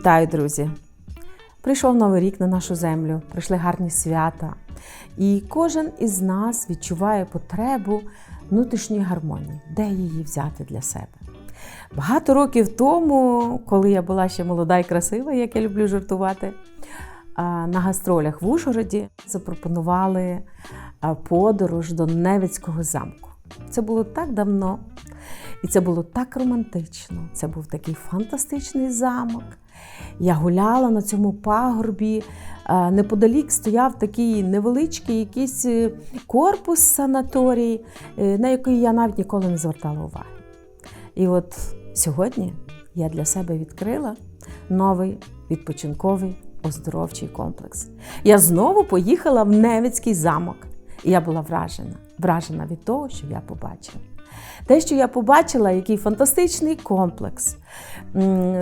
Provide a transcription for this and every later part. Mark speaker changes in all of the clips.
Speaker 1: Вітаю, друзі! Прийшов новий рік на нашу землю, прийшли гарні свята, і кожен із нас відчуває потребу внутрішньої гармонії, де її взяти для себе. Багато років тому, коли я була ще молода і красива, як я люблю жартувати, на гастролях в Ужгороді запропонували подорож до Невицького замку. Це було так давно, і це було так романтично. Це був такий фантастичний замок. Я гуляла на цьому пагорбі. е, Неподалік стояв такий невеличкий якийсь е, корпус санаторій, е, на який я навіть ніколи не звертала уваги. І от сьогодні я для себе відкрила новий відпочинковий оздоровчий комплекс. Я знову поїхала в Невицький замок. І я була вражена, вражена від того, що я побачила. Те, що я побачила, який фантастичний комплекс,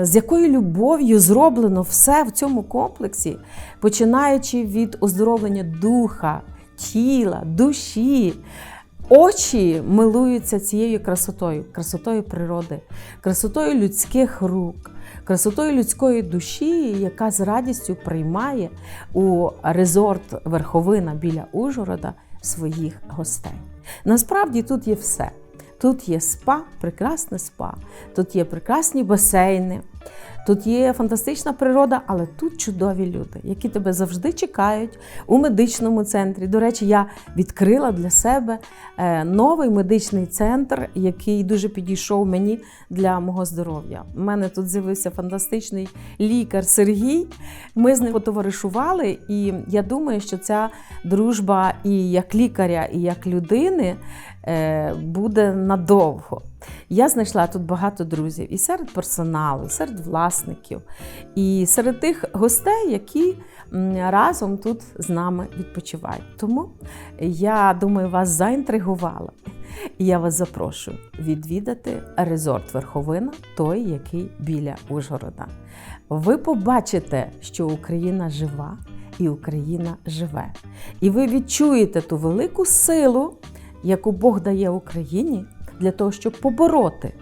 Speaker 1: з якою любов'ю зроблено все в цьому комплексі, починаючи від оздоровлення духа, тіла, душі. Очі милуються цією красотою, красотою природи, красотою людських рук, красотою людської душі, яка з радістю приймає у резорт Верховина біля Ужгорода своїх гостей. Насправді тут є все. Тут є спа, прекрасне спа, тут є прекрасні басейни, тут є фантастична природа, але тут чудові люди, які тебе завжди чекають у медичному центрі. До речі, я відкрила для себе е, новий медичний центр, який дуже підійшов мені для мого здоров'я. У мене тут з'явився фантастичний лікар Сергій. Ми з ним потоваришували, і я думаю, що ця дружба і як лікаря, і як людини е, буде надовго. Я знайшла тут багато друзів і серед персоналу, і серед власників, і серед тих гостей, які разом тут з нами відпочивають. Тому я думаю, вас заінтригувала. І я вас запрошую відвідати резорт Верховина, той, який біля Ужгорода. Ви побачите, що Україна жива і Україна живе. І ви відчуєте ту велику силу, яку Бог дає Україні для того, щоб побороти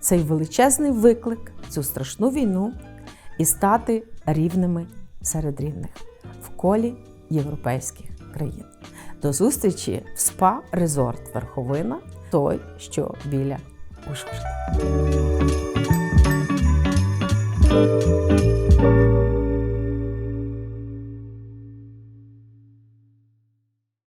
Speaker 1: цей величезний виклик, цю страшну війну і стати рівними серед рівних в колі європейських країн. До зустрічі в СПА Резорт Верховина, той, що біля Ужгорода.